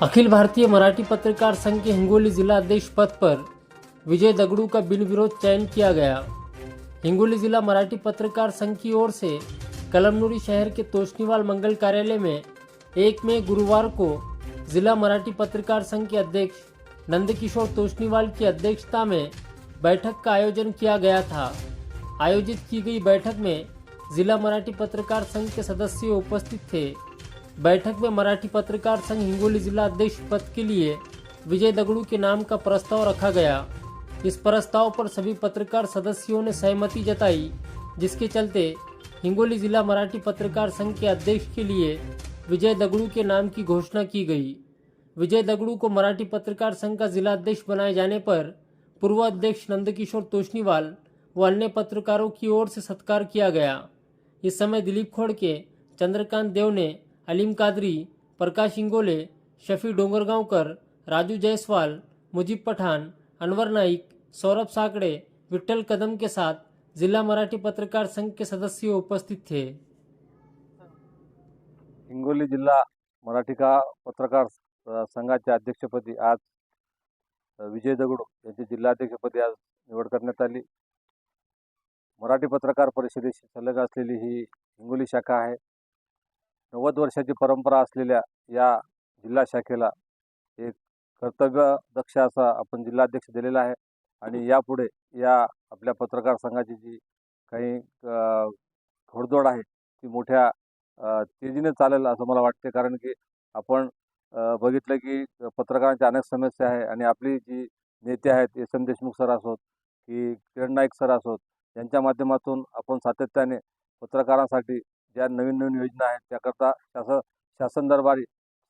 अखिल भारतीय मराठी पत्रकार संघ के हिंगोली जिला अध्यक्ष पद पर विजय दगड़ू का बिन विरोध चयन किया गया। हिंगोली जिला मराठी पत्रकार संघ की ओर से कलमनुरी शहर के तोशनीवाल मंगल कार्यालय में एक मई गुरुवार को जिला मराठी पत्रकार संघ के अध्यक्ष नंदकिशोर तोशनीवाल की अध्यक्षता में बैठक का आयोजन किया गया था। आयोजित की गई बैठक में जिला मराठी पत्रकार संघ के सदस्य उपस्थित थे। बैठक में मराठी पत्रकार संघ हिंगोली जिला अध्यक्ष पद के लिए विजय दगड़ू के नाम का प्रस्ताव रखा गया। इस प्रस्ताव पर सभी पत्रकार सदस्यों ने सहमति जताई, जिसके चलते हिंगोली जिला मराठी पत्रकार संघ के अध्यक्ष के लिए विजय दगड़ू के नाम की घोषणा की गई। विजय दगड़ू को मराठी पत्रकार संघ का जिला अध्यक्ष बनाए जाने पर पूर्व अध्यक्ष नंदकिशोर तोशनीवाल व अन्य पत्रकारों की ओर से सत्कार किया गया। इस समय दिलीप खोड़के, चंद्रकांत देव ने अलीम कादरी, प्रकाश इंगोले शफी डोंगरगांवकर, राजू जायसवाल, मुजीब पठान, अनवर नाइक सौरभ साकड़े, विठ्ठल कदम के साथ जिला मराठी पत्रकार संघ के सदस्य उपस्थित थे। हिंगोली जिल्हा मराठी का पत्रकार संघाच्या अध्यक्षपदी आज विजय दगडू यांची जिल्हाध्यक्षपदी आज निवड आली. मराठी पत्रकार परिषदेशी संलग्न असलेली ही हिंगोली शाखा आहे. नव्वद वर्षाची परंपरा असलेल्या या जिल्हा शाखेला एक कर्तव्य दक्ष असा आपण जिल्हाध्यक्ष दिलेला आहे. आणि यापुढे या आपल्या पत्रकार संघाची जी काही घोडदोड आहे ती मोठ्या तेजीने चालेल असं मला वाटते. कारण की आपण बघितलं की पत्रकारांच्या अनेक समस्या आहे. आणि आपली जी नेते आहेत एस एम देशमुख सर असोत की किरण नाईक सर असोत यांच्या माध्यमातून आपण सातत्याने पत्रकारांसाठी ज्या नवीन नवीन योजना आहेत त्याकरता शासन शासन दरबारी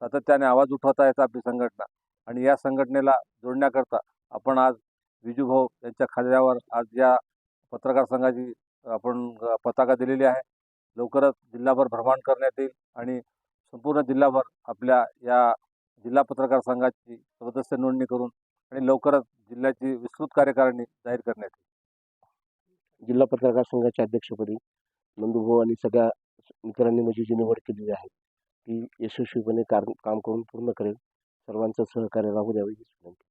सातत्याने आवाज उठवता आहेत आपली संघटना. आणि या संघटनेला जोडण्याकरता आपण आज विजूभाऊ यांच्या खांद्यावर आज या पत्रकार संघाची आपण पताका दिलेली आहे. लवकरच जिल्हाभर भ्रमण करण्यात येईल आणि संपूर्ण जिल्हाभर आपल्या या जिल्हा पत्रकार संघाची सदस्य नोंदणी करून आणि लवकरच जिल्ह्याची विस्तृत कार्यकारिणी जाहीर करण्यात येईल. जिल्हा पत्रकार संघाच्या अध्यक्षपदी नंदूभाऊ आणि सगळ्या मित्रांनी माझी म्हणजे जी निवड केलेली आहे ती यशस्वीपणे कार काम करून पूर्ण करेल. सर्वांचं सहकार्य राहू द्यावे हीच विनंती.